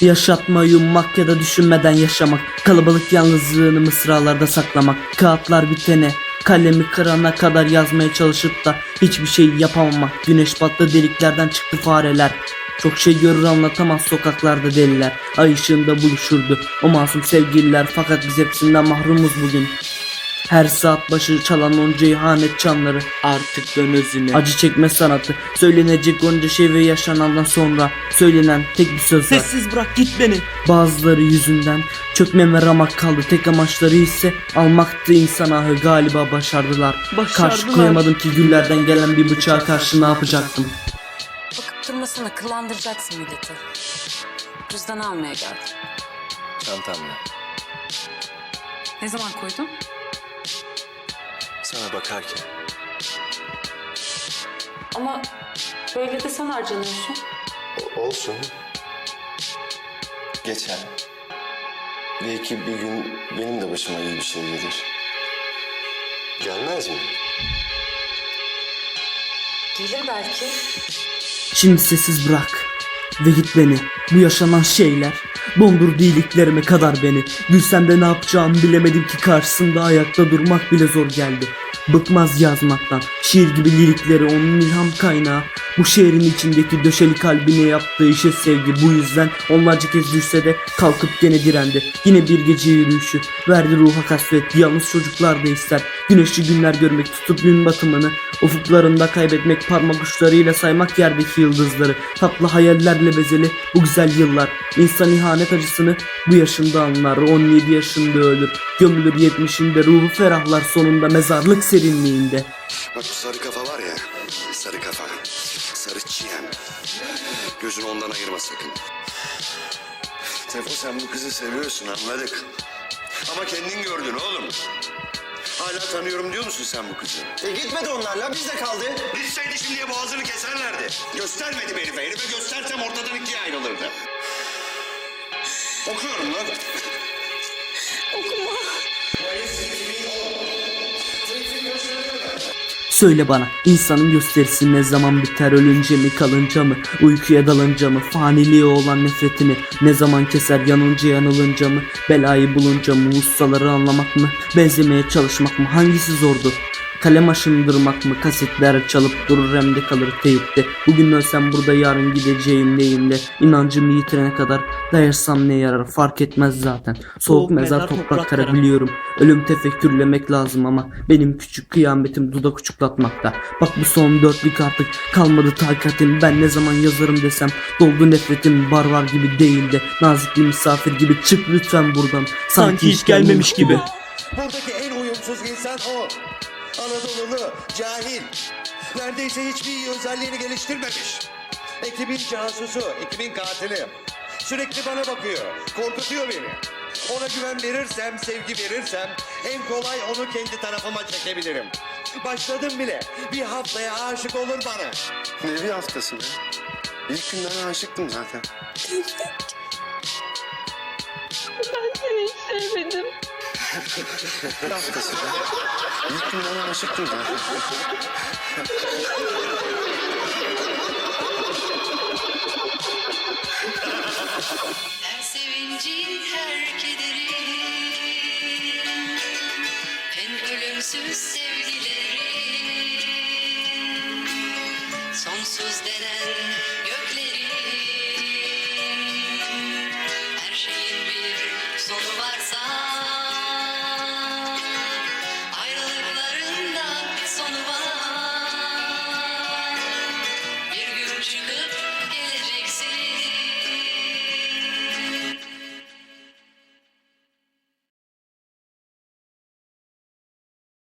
Yaşatmayı ummak ya da düşünmeden yaşamak. Kalabalık yalnızlığını mısralarda saklamak. Kağıtlar bitene Kalemi kırana kadar yazmaya çalışıp da hiçbir şey yapamamak. Güneş battı deliklerden çıktı fareler. Çok şey görür anlatamaz sokaklarda deliler. Ay ışığında buluşurdu. O masum sevgililer Fakat biz hepsinden mahrumuz bugün her saat başı çalan onca ihanet çanları Artık dön özüne Acı çekme sanatı Söylenecek onca şey ve yaşanandan sonra Söylenen tek bir söz var Sessiz bırak git beni. Bazıları yüzünden çökmeme ramak kaldı Tek amaçları ise almaktı insan ahı Galiba başardılar Karşı Başardılar. koyamadım ki güllerden gelen bir bıçağa karşı ne yapacaktım Bakıp durmasana kıllandıracaksın milleti. Cüzdan almaya geldim. Çantamla. Ne zaman koydun? Sana bakarken. Ama böyle de sen harcanıyorsun. O- olsun. Geçer. Belki bir gün benim de başıma iyi bir şey gelir. Gelmez mi? Gelir belki. Şimdi sessiz bırak ve git beni Bu yaşanan şeyler Dondurdu iyiliklerime kadar beni. Gülsem de ne yapacağımı bilemedim ki karşısında ayakta durmak bile zor geldi. Bıkmaz yazmaktan. Şiir gibi lirikleri onun ilham kaynağı. Bu şehrin içindeki döşeli kalbine yaptığı işe sevgi. Bu yüzden onlarca kez düşse de kalkıp gene direndi. Yine bir gece yürüyüşü. Verdi ruha kasvet. Yalnız çocuklar da ister. Güneşli günler görmek tutup gün batımını Ufuklarında kaybetmek parmak uçlarıyla saymak yerdeki yıldızları Tatlı hayallerle bezeli bu güzel yıllar İnsan ihanet acısını bu yaşında anlar 17 yaşında ölür Gömülür 70'inde ruhu ferahlar sonunda mezarlık serinliğinde Bak bu sarı kafa var ya, sarı kafa, sarı çiğem. Gözünü ondan ayırma sakın. Tefo sen bu kızı seviyorsun anladık. Ama kendin gördün oğlum. Hala tanıyorum diyor musun sen bu kızı? E gitmedi onlarla bizde kaldı. Gitseydi şimdiye boğazını keserlerdi. Göstermedi herife. Herife göstersem ortadan ikiye ayrılırdı. Okuyorum lan. Söyle bana insanın gösterisi ne zaman biter? Ölünce mi kalınca mı? Uykuya dalınca mı? Faniliğe olan nefretini Ne zaman keser yanınca yanılınca mı? Belayı bulunca mı? Ustaları anlamak mı? Benzemeye çalışmak mı? Hangisi zordu Kalem aşındırmak mı? Kasetler çalıp durur hem de kalır teyipte Bugün ölsem burada yarın gideceğim neyimle İnancımı yitirene kadar dayarsam ne yarar? Fark etmez zaten. Soğuk mezar toprak kara biliyorum Ölüm tefekkürlemek lazım ama benim küçük kıyametim dudak uçuklatmakta. Bak bu son dörtlük artık kalmadı takatim. Ben ne zaman yazarım desem doldu nefretim. Barbar gibi değil de Nazik bir misafir gibi. Çık lütfen buradan. Sanki hiç gelmemiş gibi. Buradaki en uyumsuz insan o. Anadolu'lu, cahil. Neredeyse hiçbir iyi özelliğini geliştirmemiş. Ekibin casusu, ekibin katili. Sürekli bana bakıyor, korkutuyor beni. Ona güven verirsem, sevgi verirsem en kolay onu kendi tarafıma çekebilirim. Başladım bile. Bir haftaya aşık olur bana. Ne bir haftası be. İlk günden aşıktım zaten. Ben seni hiç sevmedim. Bir haftası be. İlk günden aşıktım zaten. Her sevincin her kederin En ölümsüz sevgilerin Sonsuz denen